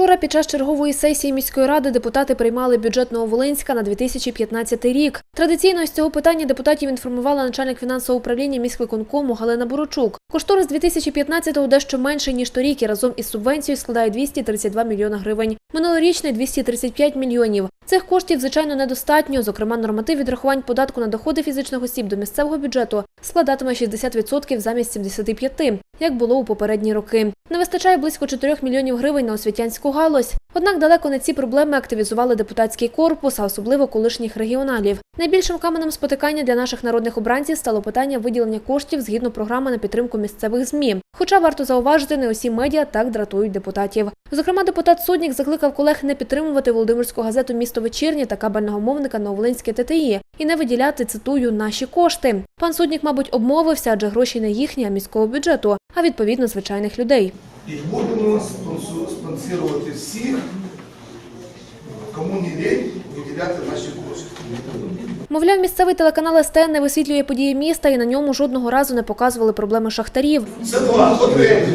Вчора під час чергової сесії міської ради депутати приймали бюджет Нововолинська на 2015 рік. Традиційно з цього питання депутатів інформувала начальник фінансового управління міськвиконкому Галина Борочук. Кошторис 2015-го дещо менший ніж торік і разом із субвенцією складає 232 мільйона гривень. Минулорічний 235 мільйонів. Цих коштів звичайно недостатньо. Зокрема, норматив відрахувань податку на доходи фізичних осіб до місцевого бюджету складатиме 60% замість 75%, як було у попередні роки. Не вистачає близько 4 мільйонів гривень на освітянську галузь. Однак далеко не ці проблеми активізували депутатський корпус, а особливо колишніх регіоналів. Найбільшим каменем спотикання для наших народних обранців стало питання виділення коштів згідно програми на підтримку місцевих ЗМІ. Хоча варто зауважити, не усі медіа так дратують депутатів. Зокрема, депутат Суднік закликав колег не підтримувати Володимирську газету Місто вечірнє та кабельного мовника на Новолинське ТТІ і не виділяти цитую наші кошти. Пан Суднік, мабуть, обмовився, адже гроші не їхні, а міського бюджету, а відповідно звичайних людей. І будемо спонсорувати всіх, кому не лень виділяти наші кошти. Мовляв, місцевий телеканал СТН не висвітлює події міста і на ньому жодного разу не показували проблеми шахтарів. Це два.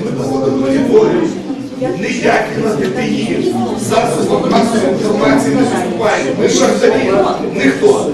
Ми проводимо моніторинг. Ніякі на ДТІ засобах масової інформації не виступають. Ми шахтарі, ніхто.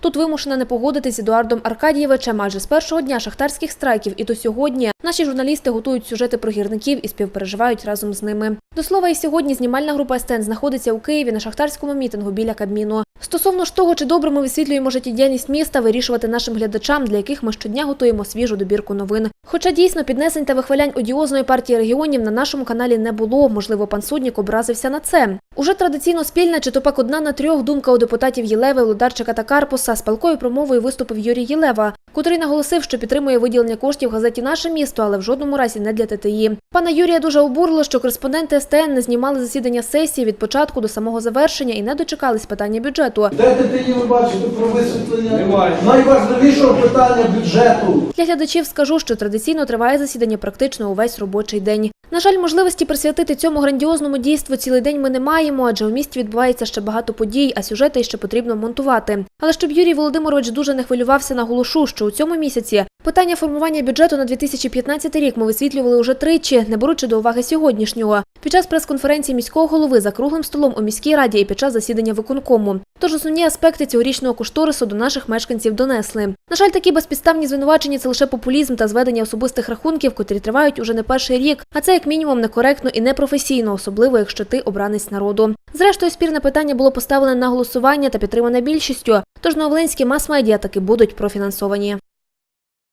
Тут вимушена не погодитись з Едуардом Аркадійовичем, адже з першого дня шахтарських страйків і до сьогодні наші журналісти готують сюжети про гірників і співпереживають разом з ними. До слова, і сьогодні знімальна група СТН знаходиться у Києві на шахтарському мітингу біля Кабміну. Стосовно ж того, чи добре ми висвітлюємо життєдіяльність міста, вирішувати нашим глядачам, для яких ми щодня готуємо свіжу добірку новин. Хоча дійсно піднесень та вихвалянь одіозної партії регіонів на нашому каналі не було. Можливо, пан Суднік образився на це. Уже традиційно спільна чи то пак одна на трьох думка у депутатів Єлеви, Лударчика та Карпуса з палкою промовою виступив Юрій Єлева, котрий наголосив, що підтримує виділення коштів газеті Наше місто, але в жодному разі не для ТТІ. Пана Юрія дуже обурило, що кореспонденти СТН не знімали засідання сесії від початку до самого завершення і не дочекались питання бюджету. Де ТТІ ви бачите про висвітлення Немає. найважливішого питання бюджету? Для глядачів скажу, що традиційно триває засідання практично увесь робочий день. На жаль, можливості присвятити цьому грандіозному дійству цілий день ми не маємо, адже у місті відбувається ще багато подій, а сюжети ще потрібно монтувати. Але щоб Юрій Володимирович дуже не хвилювався, наголошу, що у цьому місяці питання формування бюджету на 2015 рік ми висвітлювали уже тричі, не беручи до уваги сьогоднішнього. Під час прес-конференції міського голови за круглим столом у міській раді і під час засідання виконкому. Тож основні аспекти цьогорічного кошторису до наших мешканців донесли. На жаль, такі безпідставні звинувачення це лише популізм та зведення особистих рахунків, котрі тривають уже не перший рік. А це як мінімум некоректно і непрофесійно, особливо якщо ти обранець народу. Зрештою, спірне питання було поставлене на голосування та підтримане більшістю. Тож новолинські мас-медіа таки будуть профінансовані.